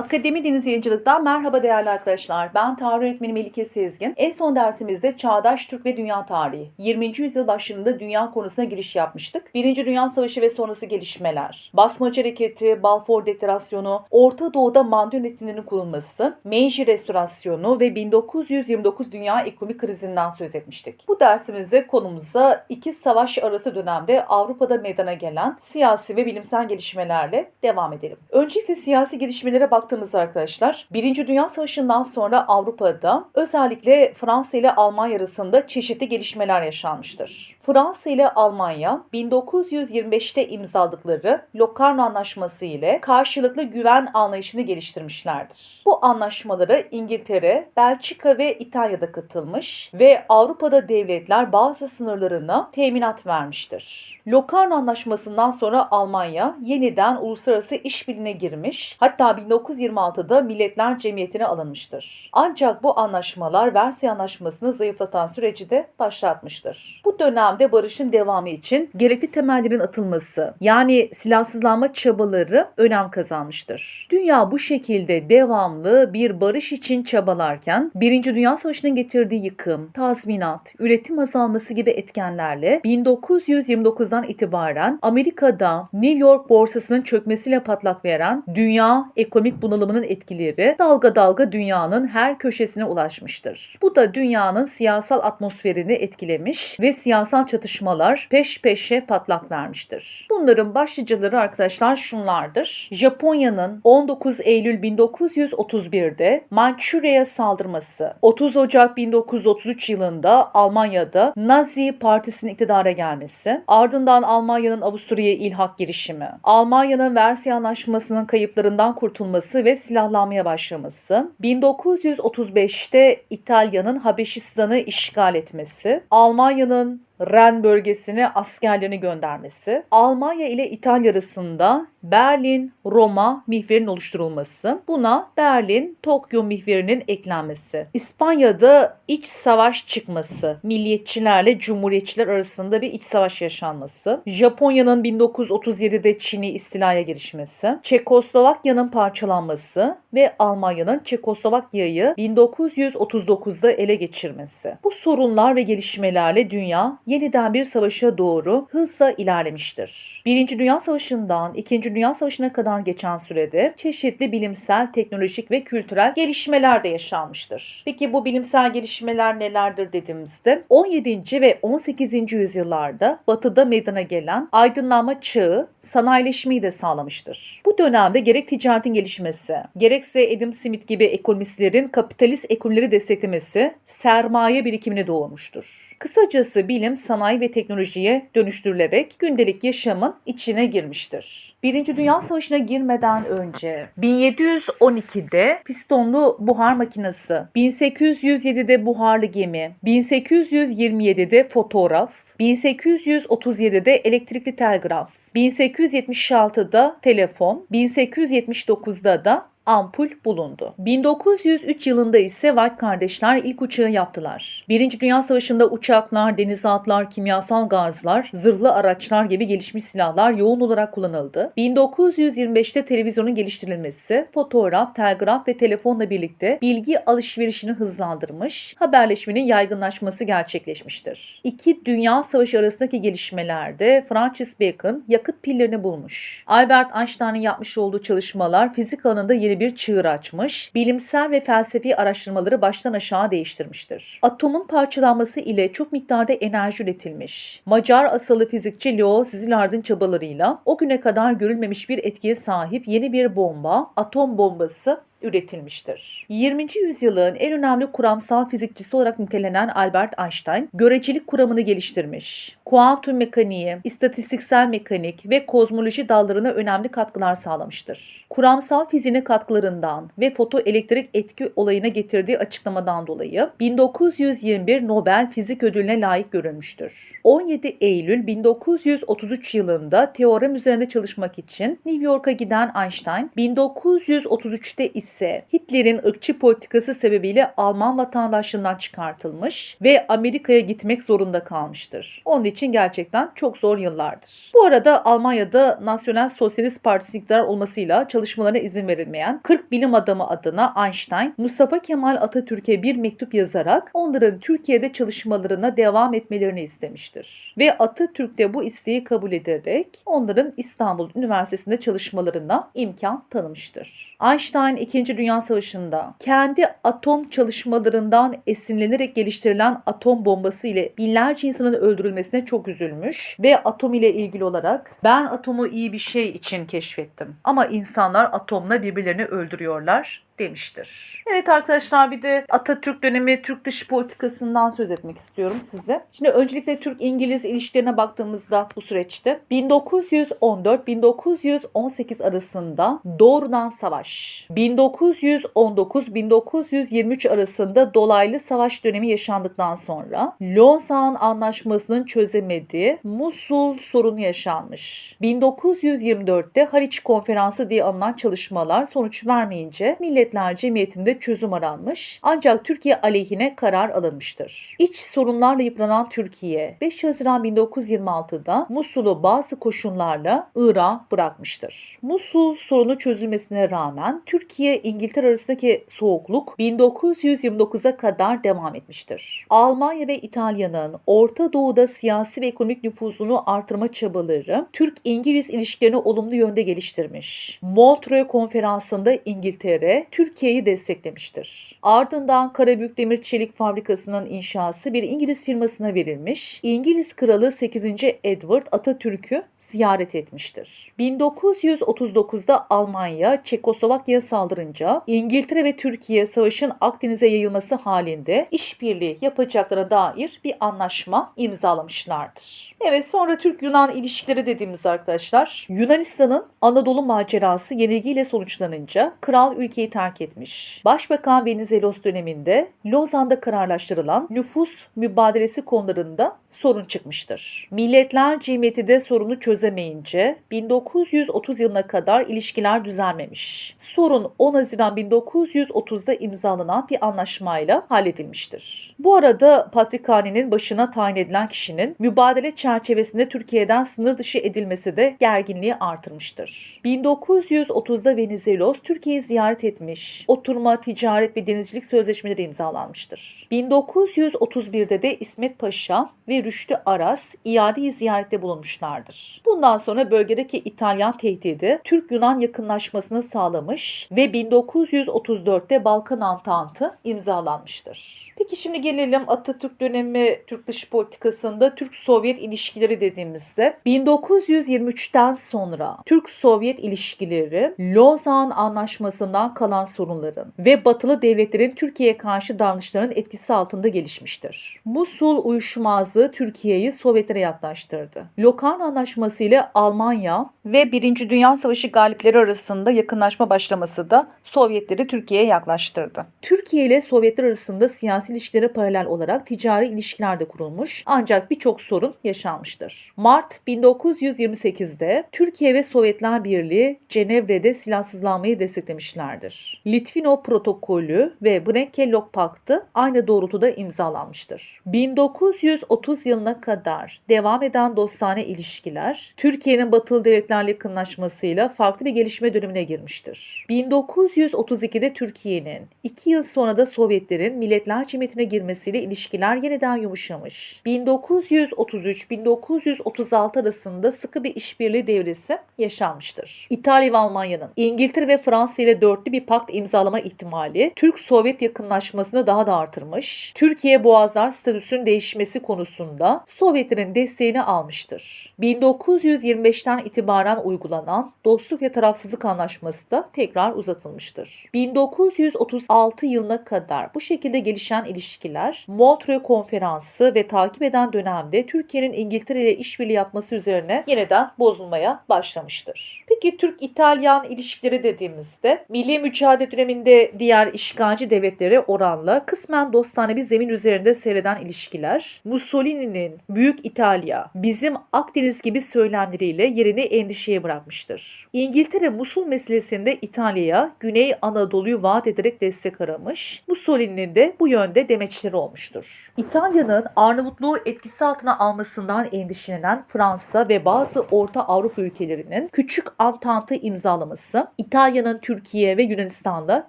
Akademi Deniz Yayıncılık'tan merhaba değerli arkadaşlar. Ben tarih öğretmeni Melike Sezgin. En son dersimizde Çağdaş Türk ve Dünya Tarihi, 20. yüzyıl başlarında dünya konusuna giriş yapmıştık. Birinci Dünya Savaşı ve sonrası gelişmeler, Basmacı Hareketi, Balfour Deklarasyonu, Orta Doğu'da manda yönetimlerinin kurulması, Meiji Restorasyonu ve 1929 Dünya Ekonomik Krizinden söz etmiştik. Bu dersimizde konumuza iki savaş arası dönemde Avrupa'da meydana gelen siyasi ve bilimsel gelişmelerle devam edelim. Öncelikle siyasi gelişmelere baktığımızda arkadaşlar, Birinci Dünya Savaşı'ndan sonra Avrupa'da özellikle Fransa ile Almanya arasında çeşitli gelişmeler yaşanmıştır. Fransa ile Almanya 1925'te imzaladıkları Locarno Anlaşması ile karşılıklı güven anlayışını geliştirmişlerdir. Bu anlaşmalara İngiltere, Belçika ve İtalya'da katılmış ve Avrupa'da devletler bazı sınırlarına teminat vermiştir. Locarno Anlaşması'ndan sonra Almanya yeniden uluslararası işbirliğine girmiş, hatta 1926'da Milletler Cemiyeti'ne alınmıştır. Ancak bu anlaşmalar Versay Anlaşması'nı zayıflatan süreci de başlatmıştır. Bu dönemde barışın devamı için gerekli temellerin atılması, yani silahsızlanma çabaları önem kazanmıştır. Dünya bu şekilde devamlı bir barış için çabalarken, Birinci Dünya Savaşı'nın getirdiği yıkım, tazminat, üretim azalması gibi etkenlerle 1929'dan itibaren Amerika'da New York borsasının çökmesiyle patlak veren dünya ekonomik bunalımının etkileri dalga dalga dünyanın her köşesine ulaşmıştır. Bu da dünyanın siyasal atmosferini etkilemiş ve siyasal çatışmalar peş peşe patlak vermiştir. Bunların başlıcaları arkadaşlar şunlardır. Japonya'nın 19 Eylül 1931'de Mançurya'ya saldırması, 30 Ocak 1933 yılında Almanya'da Nazi Partisi'nin iktidara gelmesi, ardından Almanya'nın Avusturya'ya ilhak girişimi, Almanya'nın Versay Anlaşması'nın kayıplarından kurtulması ve silahlanmaya başlaması, 1935'te İtalya'nın Habeşistan'ı işgal etmesi, Almanya'nın Ren bölgesine askerlerini göndermesi, Almanya ile İtalya arasında Berlin, Roma mihverinin oluşturulması, buna Berlin, Tokyo mihverinin eklenmesi, İspanya'da iç savaş çıkması, milliyetçilerle cumhuriyetçiler arasında bir iç savaş yaşanması, Japonya'nın 1937'de Çin'i istilaya girişmesi, Çekoslovakya'nın parçalanması ve Almanya'nın Çekoslovakya'yı 1939'da ele geçirmesi. Bu sorunlar ve gelişmelerle dünya yeniden bir savaşa doğru hızla ilerlemiştir. Birinci Dünya Savaşı'ndan İkinci Dünya Savaşı'na kadar geçen sürede çeşitli bilimsel, teknolojik ve kültürel gelişmeler de yaşanmıştır. Peki bu bilimsel gelişmeler nelerdir dediğimizde 17. ve 18. yüzyıllarda batıda meydana gelen aydınlanma çağı sanayileşmeyi de sağlamıştır. Bu dönemde gerek ticaretin gelişmesi, gerekse Adam Smith gibi ekonomistlerin kapitalist ekonomileri desteklemesi sermaye birikimini doğurmuştur. Kısacası bilim, sanayi ve teknolojiye dönüştürülerek gündelik yaşamın içine girmiştir. Birinci Dünya Savaşı'na girmeden önce 1712'de pistonlu buhar makinesi, 1807'de buharlı gemi, 1827'de fotoğraf, 1837'de elektrikli telgraf, 1876'da telefon, 1879'da da ampul bulundu. 1903 yılında ise White kardeşler ilk uçağı yaptılar. Birinci Dünya Savaşı'nda uçaklar, denizaltılar, kimyasal gazlar, zırhlı araçlar gibi gelişmiş silahlar yoğun olarak kullanıldı. 1925'te televizyonun geliştirilmesi, fotoğraf, telgraf ve telefonla birlikte bilgi alışverişini hızlandırmış, haberleşmenin yaygınlaşması gerçekleşmiştir. İki Dünya Savaşı arasındaki gelişmelerde Francis Bacon yakıt pillerini bulmuş. Albert Einstein'ın yapmış olduğu çalışmalar fizik alanında yeni bir çığır açmış, bilimsel ve felsefi araştırmaları baştan aşağı değiştirmiştir. Atomun parçalanması ile çok miktarda enerji üretilmiş. Macar asıllı fizikçi Leo Szilard'ın çabalarıyla o güne kadar görülmemiş bir etkiye sahip yeni bir bomba, atom bombası üretilmiştir. 20. yüzyılın en önemli kuramsal fizikçisi olarak nitelenen Albert Einstein, görecelik kuramını geliştirmiş. Kuantum mekaniği, istatistiksel mekanik ve kozmoloji dallarına önemli katkılar sağlamıştır. Kuramsal fiziğine katkılarından ve fotoelektrik etki olayına getirdiği açıklamadan dolayı 1921 Nobel Fizik Ödülüne layık görülmüştür. 17 Eylül 1933 yılında teorem üzerinde çalışmak için New York'a giden Einstein, 1933'te ise Hitler'in ırkçı politikası sebebiyle Alman vatandaşlığından çıkartılmış ve Amerika'ya gitmek zorunda kalmıştır. Onun için gerçekten çok zor yıllardır. Bu arada Almanya'da Nasyonel Sosyalist Partisi iktidar olmasıyla çalışmalarına izin verilmeyen 40 bilim adamı adına Einstein, Mustafa Kemal Atatürk'e bir mektup yazarak onların Türkiye'de çalışmalarına devam etmelerini istemiştir. Ve Atatürk de bu isteği kabul ederek onların İstanbul Üniversitesi'nde çalışmalarına imkan tanımıştır. Einstein 2. Dünya Savaşı'nda kendi atom çalışmalarından esinlenerek geliştirilen atom bombası ile binlerce insanın öldürülmesine çok üzülmüş ve atom ile ilgili olarak ben atomu iyi bir şey için keşfettim ama insanlar atomla birbirlerini öldürüyorlar demiştir. Evet arkadaşlar bir de Atatürk dönemi Türk dış politikasından söz etmek istiyorum size. Şimdi öncelikle Türk-İngiliz ilişkilerine baktığımızda bu süreçte 1914-1918 arasında doğrudan savaş, 1919-1923 arasında dolaylı savaş dönemi yaşandıktan sonra Lozan Anlaşması'nın çözemediği Musul sorunu yaşanmış. 1924'te Haliç Konferansı diye anılan çalışmalar sonuç vermeyince Milletler Cemiyeti'nde çözüm aranmış ancak Türkiye aleyhine karar alınmıştır. İç sorunlarla yıpranan Türkiye 5 Haziran 1926'da Musul'u bazı koşullarla Irak'a bırakmıştır. Musul sorunu çözülmesine rağmen Türkiye-İngiltere arasındaki soğukluk 1929'a kadar devam etmiştir. Almanya ve İtalya'nın Orta Doğu'da siyasi ve ekonomik nüfuzunu artırma çabaları Türk-İngiliz ilişkilerini olumlu yönde geliştirmiş. Montreux Konferansı'nda İngiltere Türkiye'yi desteklemiştir. Ardından Karabük Demir Çelik Fabrikası'nın inşası bir İngiliz firmasına verilmiş. İngiliz Kralı 8. Edward Atatürk'ü ziyaret etmiştir. 1939'da Almanya Çekoslovakya'ya saldırınca İngiltere ve Türkiye savaşın Akdeniz'e yayılması halinde işbirliği yapacaklarına dair bir anlaşma imzalamışlardır. Evet sonra Türk-Yunan ilişkileri dediğimiz arkadaşlar Yunanistan'ın Anadolu macerası yenilgiyle sonuçlanınca kral ülkeyi terk etmiş. Başbakan Venizelos döneminde Lozan'da kararlaştırılan nüfus mübadelesi konularında sorun çıkmıştır. Milletler Cemiyeti de sorunu çözemeyince 1930 yılına kadar ilişkiler düzelmemiş. Sorun 10 Haziran 1930'da imzalanan bir anlaşmayla halledilmiştir. Bu arada Patrikhane'nin başına tayin edilen kişinin mübadele çerçevesinde Türkiye'den sınır dışı edilmesi de gerginliği artırmıştır. 1930'da Venizelos Türkiye'yi ziyaret etmiş. Oturma, ticaret ve denizcilik sözleşmeleri imzalanmıştır. 1931'de de İsmet Paşa ve Rüştü Aras iade ziyarette bulunmuşlardır. Bundan sonra bölgedeki İtalyan tehdidi Türk-Yunan yakınlaşmasını sağlamış ve 1934'te Balkan Antantı imzalanmıştır. Peki şimdi gelelim Atatürk dönemi Türk dış politikasında Türk-Sovyet ilişkileri dediğimizde 1923'ten sonra Türk-Sovyet ilişkileri Lozan Anlaşması'ndan kalan sorunların ve batılı devletlerin Türkiye'ye karşı davranışlarının etkisi altında gelişmiştir. Musul uyuşmazlığı Türkiye'yi Sovyetlere yaklaştırdı. Lokarno Anlaşması ile Almanya ve Birinci Dünya Savaşı galipleri arasında yakınlaşma başlaması da Sovyetleri Türkiye'ye yaklaştırdı. Türkiye ile Sovyetler arasında siyasi ilişkilere paralel olarak ticari ilişkiler de kurulmuş ancak birçok sorun yaşanmıştır. Mart 1928'de Türkiye ve Sovyetler Birliği Cenevre'de silahsızlanmayı desteklemişlerdir. Litvino protokolü ve Brennke-Lok Paktı aynı doğrultuda imzalanmıştır. 1930 yılına kadar devam eden dostane ilişkiler Türkiye'nin batılı devletlerle yakınlaşmasıyla farklı bir gelişme dönemine girmiştir. 1932'de Türkiye'nin 2 yıl sonra da Sovyetlerin Milletler Cemiyeti'ne girmesiyle ilişkiler yeniden yumuşamış. 1933-1936 arasında sıkı bir işbirliği devresi yaşanmıştır. İtalya ve Almanya'nın İngiltere ve Fransa ile dörtlü bir pakt pakt imzalama ihtimali Türk-Sovyet yakınlaşmasını daha da artırmış. Türkiye Boğazlar statüsünün değişmesi konusunda Sovyetlerin desteğini almıştır. 1925'ten itibaren uygulanan Dostluk ve Tarafsızlık Anlaşması da tekrar uzatılmıştır. 1936 yılına kadar bu şekilde gelişen ilişkiler Montreux Konferansı ve takip eden dönemde Türkiye'nin İngiltere ile işbirliği yapması üzerine yeniden bozulmaya başlamıştır. Peki Türk-İtalyan ilişkileri dediğimizde milli mücadele döneminde diğer işgalci devletlere oranla kısmen dostane bir zemin üzerinde seyreden ilişkiler Mussolini'nin Büyük İtalya, bizim Akdeniz gibi söylemleriyle yerini endişeye bırakmıştır. İngiltere Musul meselesinde İtalya'ya Güney Anadolu'yu vaat ederek destek aramış. Mussolini'nin de bu yönde demeçleri olmuştur. İtalya'nın Arnavutluğu etkisi altına almasından endişelenen Fransa ve bazı Orta Avrupa ülkelerinin küçük Antantı imzalaması İtalya'nın Türkiye ve Yunanistan'la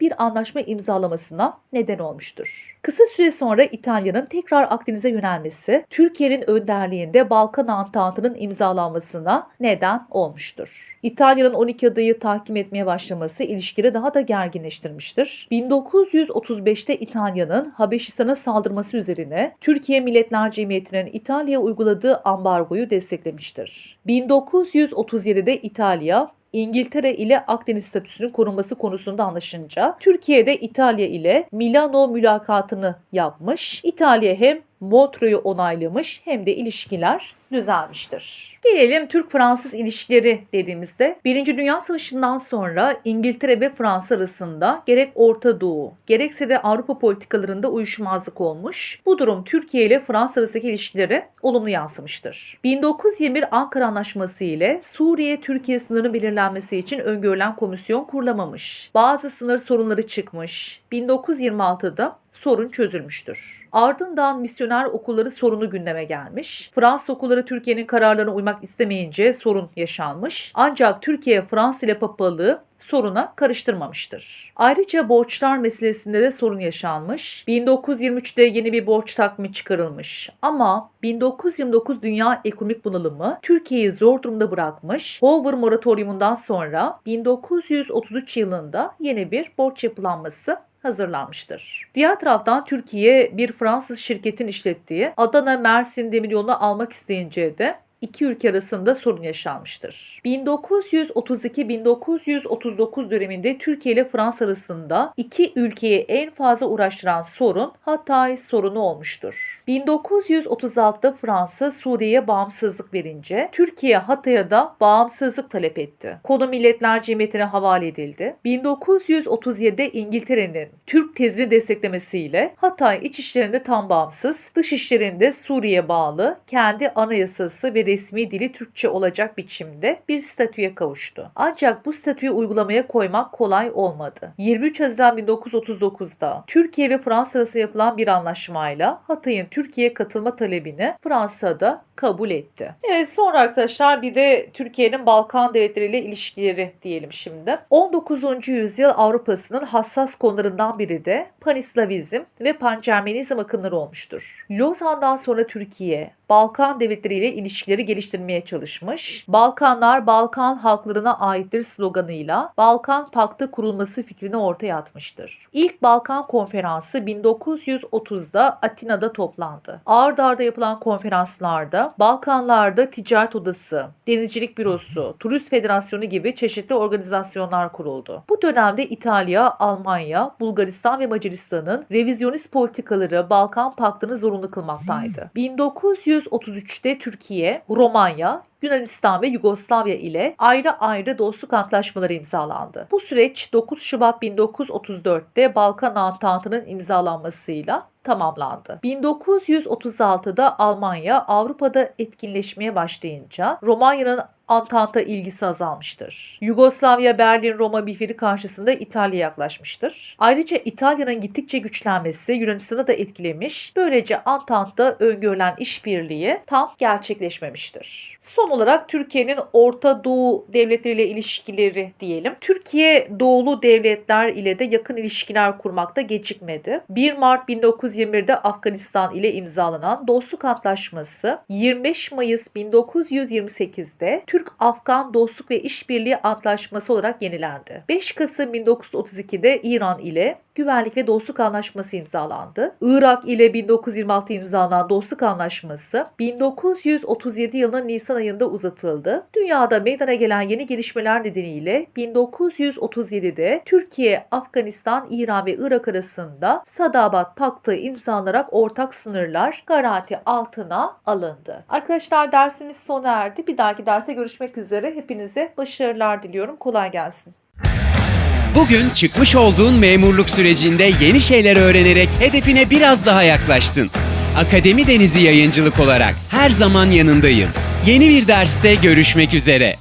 bir anlaşma imzalamasına neden olmuştur. Kısa süre sonra İtalya'nın tekrar Akdeniz'e yönelmesi Türkiye'nin önderliğinde Balkan Antantı'nın imzalanmasına neden olmuştur. İtalya'nın 12 adayı tahkim etmeye başlaması ilişkileri daha da gerginleştirmiştir. 1935'te İtalya'nın Habeşistan'a saldırması üzerine Türkiye Milletler Cemiyeti'nin İtalya'ya uyguladığı ambargoyu desteklemiştir. 1937'de İtalya İngiltere ile Akdeniz statüsünün korunması konusunda anlaşınca Türkiye de İtalya ile Milano mülakatını yapmış. İtalya hem Montreux'u onaylamış hem de ilişkiler düzelmiştir. Gelelim Türk-Fransız ilişkileri dediğimizde Birinci Dünya Savaşı'ndan sonra İngiltere ve Fransa arasında gerek Orta Doğu gerekse de Avrupa politikalarında uyuşmazlık olmuş. Bu durum Türkiye ile Fransa arasındaki ilişkilere olumlu yansımıştır. 1921 Ankara Anlaşması ile Suriye-Türkiye sınırının belirlenmesi için öngörülen komisyon kurulamamış. Bazı sınır sorunları çıkmış. 1926'da sorun çözülmüştür. Ardından misyoner okulları sorunu gündeme gelmiş. Fransız okulları Türkiye'nin kararlarına uymak istemeyince sorun yaşanmış. Ancak Türkiye Fransa ile papalığı soruna karıştırmamıştır. Ayrıca borçlar meselesinde de sorun yaşanmış. 1923'te yeni bir borç takvimi çıkarılmış. Ama 1929 dünya ekonomik bunalımı Türkiye'yi zor durumda bırakmış. Hoover moratoriumundan sonra 1933 yılında yeni bir borç yapılanması hazırlanmıştır. Diğer taraftan Türkiye bir Fransız şirketin işlettiği Adana Mersin demiryolunu almak isteyince de iki ülke arasında sorun yaşanmıştır. 1932-1939 döneminde Türkiye ile Fransa arasında iki ülkeyi en fazla uğraştıran sorun Hatay sorunu olmuştur. 1936'da Fransa Suriye'ye bağımsızlık verince Türkiye Hatay'a da bağımsızlık talep etti. Konu Milletler Cemiyeti'ne havale edildi. 1937'de İngiltere'nin Türk tezini desteklemesiyle Hatay iç işlerinde tam bağımsız, dış işlerinde Suriye bağlı, kendi anayasası ve resmi dili Türkçe olacak biçimde bir statüye kavuştu. Ancak bu statüyü uygulamaya koymak kolay olmadı. 23 Haziran 1939'da Türkiye ve Fransa arasında yapılan bir anlaşmayla Hatay'ın Türkiye'ye katılma talebini Fransa'da kabul etti. Evet sonra arkadaşlar bir de Türkiye'nin Balkan devletleriyle ilişkileri diyelim şimdi. 19. yüzyıl Avrupa'sının hassas konularından biri de Panislavizm ve Pancermenizm akımları olmuştur. Lozan'dan sonra Türkiye, Balkan devletleriyle ilişkileri geliştirmeye çalışmış. Balkanlar Balkan halklarına aittir sloganıyla Balkan Paktı kurulması fikrini ortaya atmıştır. İlk Balkan Konferansı 1930'da Atina'da toplandı. Ard arda yapılan konferanslarda Balkanlarda Ticaret Odası, Denizcilik Bürosu, Turist Federasyonu gibi çeşitli organizasyonlar kuruldu. Bu dönemde İtalya, Almanya, Bulgaristan ve Macaristan'ın revizyonist politikaları Balkan Paktı'nı zorunlu kılmaktaydı. 1933'te Türkiye, Romanya, Yunanistan ve Yugoslavya ile ayrı ayrı dostluk antlaşmaları imzalandı. Bu süreç 9 Şubat 1934'te Balkan Antantı'nın imzalanmasıyla tamamlandı. 1936'da Almanya Avrupa'da etkinleşmeye başlayınca Romanya'nın Antanta ilgisi azalmıştır. Yugoslavya, Berlin, Roma bifiri karşısında İtalya yaklaşmıştır. Ayrıca İtalya'nın gittikçe güçlenmesi Yunanistan'ı da etkilemiş. Böylece Antant'ta öngörülen işbirliği tam gerçekleşmemiştir. Son olarak Türkiye'nin Orta Doğu devletleriyle ilişkileri diyelim. Türkiye doğulu devletler ile de yakın ilişkiler kurmakta gecikmedi. 1 Mart 1921'de Afganistan ile imzalanan Dostluk Antlaşması 25 Mayıs 1928'de Türkiye Türk-Afgan Dostluk ve İşbirliği Antlaşması olarak yenilendi. 5 Kasım 1932'de İran ile Güvenlik ve Dostluk Anlaşması imzalandı. Irak ile 1926 imzalanan Dostluk Anlaşması 1937 yılının Nisan ayında uzatıldı. Dünyada meydana gelen yeni gelişmeler nedeniyle 1937'de Türkiye, Afganistan, İran ve Irak arasında Sadabat Paktı imzalanarak ortak sınırlar garanti altına alındı. Arkadaşlar dersimiz sona erdi. Bir dahaki derse görüşmek üzere. Hepinize başarılar diliyorum. Kolay gelsin. Bugün çıkmış olduğun memurluk sürecinde yeni şeyler öğrenerek hedefine biraz daha yaklaştın. Akademi Denizi Yayıncılık olarak her zaman yanındayız. Yeni bir derste görüşmek üzere.